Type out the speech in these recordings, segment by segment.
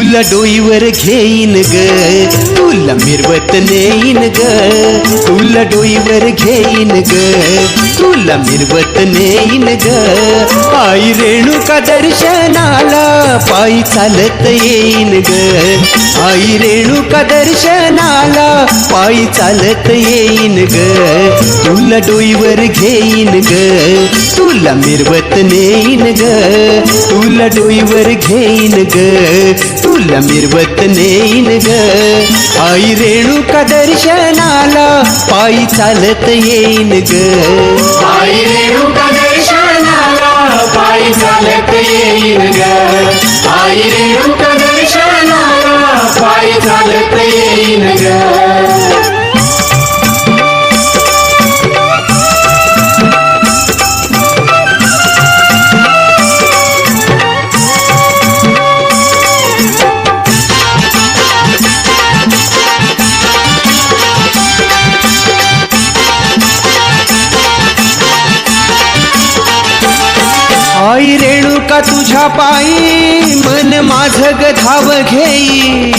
तुला डोईवर घेईन ग. तुला मिरवत नेईन ग. तुला डोईवर घेईन ग. तुला मिरवत नेईन ग. आई रेणुका दर्शनाला पायी चालत येईन ग. आई रेणुका दर्शनाला पायी चालत येईन ग. तुला डोईवर घेईन ग. तुला मिरवत नेईन ग. तुला डोईवर घेईन ग. तुला मिरवत नेईन ग आई रेणुका दर्शनाला पायी चालत येईन ग आई रेणुका दर्शनाला पायी चालत येईन ग आई रेणुका दर्शनाला पायी चालत येईन ग आई रेणुका तुझ्या पायी? मन माझ ग धाव घेई.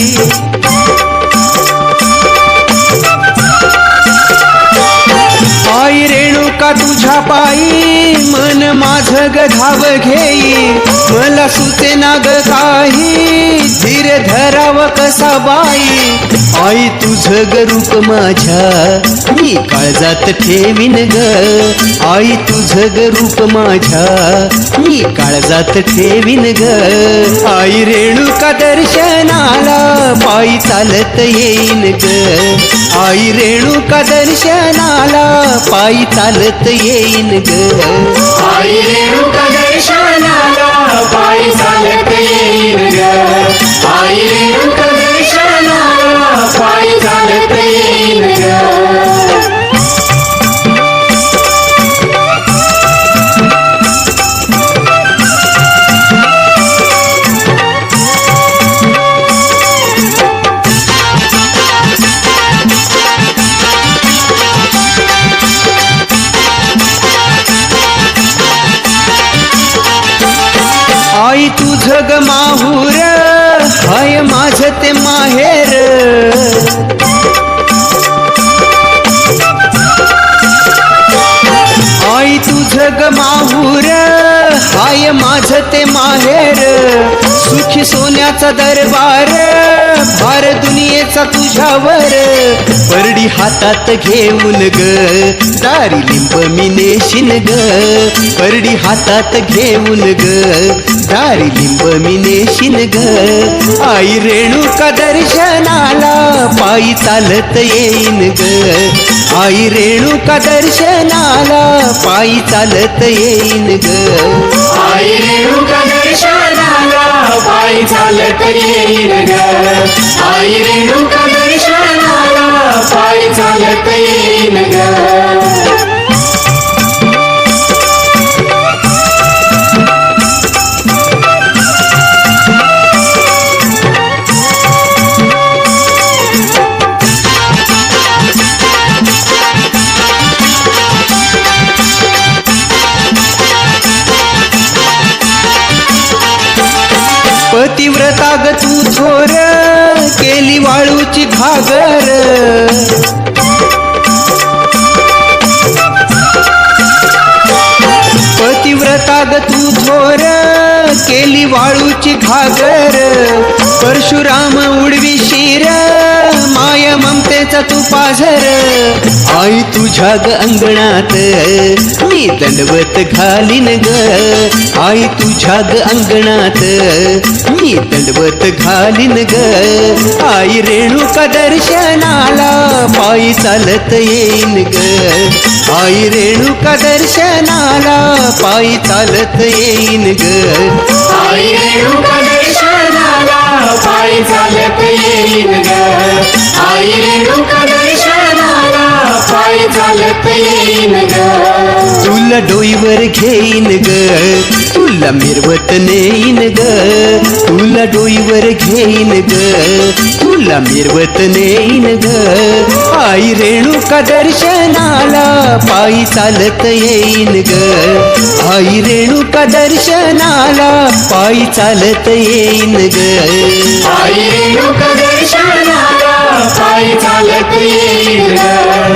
आई रेणुका तुझ्या पायी? मन माझ ग धाव घेई. मला सुते ना ग काही. धीर धराव कसा बाई? आई तुझ ग रूप माझ्या मी काळजात ठेवीन ग. आई तुझ ग रूप माझ्या मी काळजात ठेवीन ग. आई रेणुका दर्शनाला पायी चालत येईन ग. आई रेणुका दर्शनाला पायी चालत येईन ग. आई रेणुका दर्शनाला पायी चालत ग माहूर हाय माझ ते माहेर. आई तुझ ग माहूर हाय माझ ते माहेर. सुखी सोन्याचा दरबार भार दुनियेचा तुझ्यावर. परडी हातात घेऊन ग दारी लिंब मी नेशीन ग. परडी हातात घेऊन ग दारी लिंब मी नेशीन ग. आई रेणुका दर्शनाला पायी चालत येईन ग. आई रेणुका दर्शनाला पायी चालत येईन ग. आई रेणुका दर्शनाला पायी चालत येईन ग. आई रेणुका दर्शनाला पायी चालत येईन ग. पतिव्रता ग तू थोर केली वाळूची घागर. पतिव्रताग तू थोर केली वाळूची घागर. परशुराम उडवी शिर माय ममतेचा तू पाझर. तुझ्या ग अंगणात मी दंडवत घालीन ग. आई तुझ्या ग अंगणात मी दंडवत घालीन ग. आई रेणुका दर्शनाला पायी चालत येईन ग. आई रेणुका दर्शनाला पायी चालत येईन ग. आई रेणुका दर्शनाला पायी चालत येईन ग. आई रेणुका तुला डोईवर घेईन ग. तुला मिरवत नेईन ग. तुला डोईवर घेईन ग. तुला मिरवत नेईन ग. आई रेणुका दर्शनाला पायी चालत येईन ग. आई रेणुका दर्शनाला पायी चालत येईन ग. आई रेणुका दर्शनाला पायी चालत येईल ग.